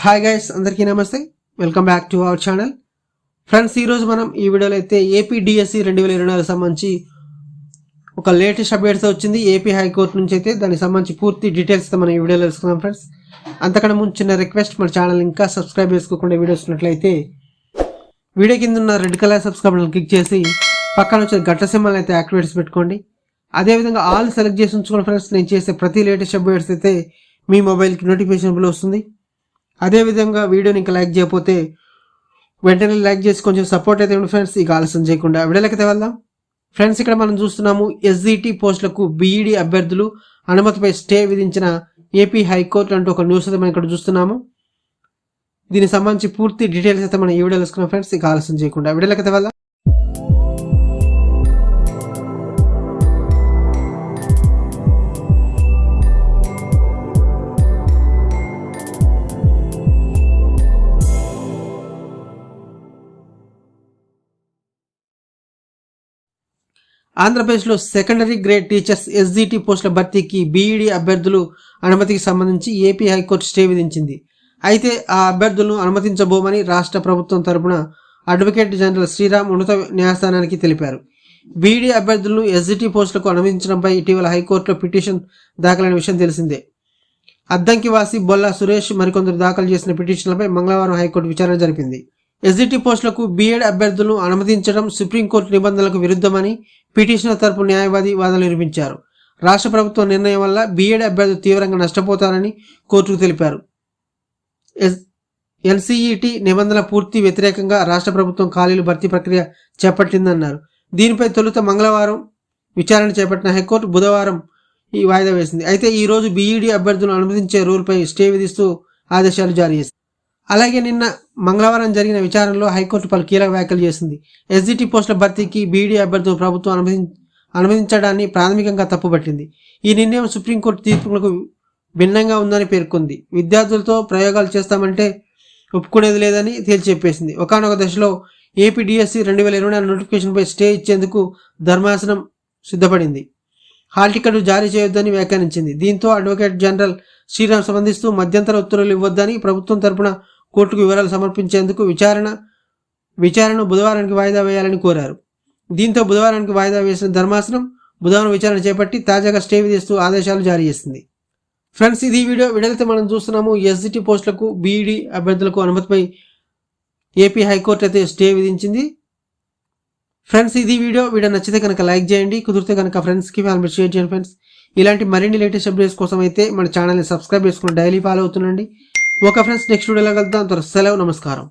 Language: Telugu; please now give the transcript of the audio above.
హాయ్ గైస్ అందరికీ నమస్తే. Welcome back to our channel friends ఈరోజు మనం ఈ వీడియోలో అయితే ఏపీ డిఎస్సి రెండు వేల ఇరవై నాలుగు సంబంధించి ఒక లేటెస్ట్ అప్డేట్స్ వచ్చింది. ఏపీ హైకోర్టు నుంచి అయితే దానికి సంబంధించి పూర్తి డీటెయిల్స్ మనం ఈ వీడియోలో తెలుసుకుందాం ఫ్రెండ్స్ అంతకన్నా ముందు చిన్న రిక్వెస్ట్ మన ఛానల్ ఇంకా సబ్స్క్రైబ్ చేసుకోకుండా వీడియోస్ ఉన్నట్లయితే వీడియో కింద ఉన్న రెడ్ కలర్ సబ్స్క్రైబ్ క్లిక్ చేసి పక్కన వచ్చే గట్ట సింబల్ అయితే యాక్టివేట్స్ పెట్టుకోండి. అదేవిధంగా ఆల్ సెలెక్ట్ చేసి ఉంచుకోండి ఫ్రెండ్స్ నేను చేసే ప్రతి లేటెస్ట్ అప్డేట్స్ అయితే మీ మొబైల్కి నోటిఫికేషన్ బిల్ వస్తుంది. అదేవిధంగా వీడియోని ఇంకా లైక్ చేయకపోతే వెంటనే లైక్ చేసి కొంచెం సపోర్ట్ అయితే ఫ్రెండ్స్ ఇక ఆలస్యం చేయకుండా వీడియోలకైతే వెళ్దాం. ఫ్రెండ్స్ ఇక్కడ మనం చూస్తున్నాము ఎస్జిటి పోస్టులకు బీఈడి అభ్యర్థులు అనుమతిపై స్టే విధించిన ఏపీ హైకోర్టు అంటూ ఒక న్యూస్ అయితే మనం ఇక్కడ చూస్తున్నాము. దీనికి సంబంధించి పూర్తి డీటెయిల్స్ అయితే మనం ఈ వీడియో తెలుసుకున్నాం ఫ్రెండ్స్ ఇక ఆలస్యం చేయకుండా వీడియోలకైతే వెళ్దాం. ఆంధ్రప్రదేశ్లో సెకండరీ గ్రేడ్ టీచర్స్ ఎస్జిటి పోస్టుల భర్తీకి బీఈడి అభ్యర్థులు అనుమతికి సంబంధించి ఏపీ హైకోర్టు స్టే విధించింది. అయితే ఆ అభ్యర్థులను అనుమతించబోమని రాష్ట్ర ప్రభుత్వం తరపున అడ్వకేట్ జనరల్ శ్రీరామ్ ఉన్నత న్యాయస్థానానికి తెలిపారు. బీఈడి అభ్యర్థులను ఎస్జిటి పోస్టులకు అనుమతించడంపై ఇటీవల హైకోర్టులో పిటిషన్ దాఖలైన విషయం తెలిసిందే. అద్దంకి వాసి బొల్లా సురేష్ మరికొందరు దాఖలు చేసిన పిటిషన్లపై మంగళవారం హైకోర్టు విచారణ జరిపింది. ఎస్జిటి పోస్టులకు బీఎడ్ అభ్యర్థులను అనుమతించడం సుప్రీంకోర్టు నిబంధనలకు విరుద్ధమని పిటిషనర్ తరపు న్యాయవాది వాదనలు వినిపించారు. రాష్ట్ర ప్రభుత్వం నిర్ణయం వల్ల బీఎడ్ అభ్యర్థులు తీవ్రంగా నష్టపోతారని కోర్టుకు తెలిపారు. ఎస్ ఎన్సీఈటీ నిబంధనల పూర్తి వ్యతిరేకంగా రాష్ట్ర ప్రభుత్వం ఖాళీలు భర్తీ ప్రక్రియ చేపట్టిందన్నారు. దీనిపై తొలుత మంగళవారం విచారణ చేపట్టిన హైకోర్టు బుధవారం ఈ వాయిదా వేసింది. అయితే ఈ రోజు బీఈడీ అభ్యర్థులను అనుమతించే రూల్పై స్టే విధిస్తూ ఆదేశాలు జారీ చేసింది. అలాగే నిన్న మంగళవారం జరిగిన విచారణలో హైకోర్టు పలు కీలక వ్యాఖ్యలు చేసింది. ఎస్జిటి పోస్టుల భర్తీకి బీఈడీ అభ్యర్థులు ప్రభుత్వం అనుమతి అనుమతించడాన్ని ప్రాథమికంగా తప్పుపట్టింది. ఈ నిర్ణయం సుప్రీంకోర్టు తీర్పులకు భిన్నంగా ఉందని పేర్కొంది. విద్యార్థులతో ప్రయోగాలు చేస్తామంటే ఒప్పుకునేది లేదని తేల్చెప్పేసింది ఒకనొక దశలో ఏపీడిఎస్సి రెండు వేల ఇరవై నాలుగు నోటిఫికేషన్పై స్టే ఇచ్చేందుకు ధర్మాసనం సిద్ధపడింది. హాల్ టికెట్ జారీ చేయొద్దని వ్యాఖ్యానించింది. దీంతో అడ్వకేట్ జనరల్ శ్రీరామ్ సంబంధిస్తూ మధ్యంతర ఉత్తర్వులు ఇవ్వొద్దని ప్రభుత్వం తరపున కోర్టుకు వివరాలు సమర్పించేందుకు విచారణ విచారణ బుధవారానికి వాయిదా వేయాలని కోరారు. దీంతో బుధవారానికి వాయిదా వేసిన ధర్మాసనం బుధవారం విచారణ చేపట్టి తాజాగా స్టే విధిస్తూ ఆదేశాలు జారీ చేసింది. ఫ్రెండ్స్ ఇది వీడియో. వీడియోతో మనం చూస్తున్నాము. ఎస్జిటి పోస్టులకు బీఈడి అభ్యర్థులకు అనుమతిపై ఏపీ హైకోర్టు అయితే స్టే విధించింది. ఫ్రెండ్స్ ఇది వీడియో. వీడియో నచ్చితే కనుక లైక్ చేయండి. కుదిరితే కనుక ఫ్రెండ్స్కి ఫ్యామిలీ షేర్ చేయండి ఫ్రెండ్స్. ఇలాంటి మరిన్ని లేటెస్ట్ అప్డేట్స్ కోసం అయితే మన ఛానల్ని సబ్స్క్రైబ్ చేసుకుని డైలీ ఫాలో అవుతుండండి. ఓకే ఫ్రెండ్స్ నెక్స్ట్ వీడియోలో కలుద్దాం. సెలవు నమస్కారం.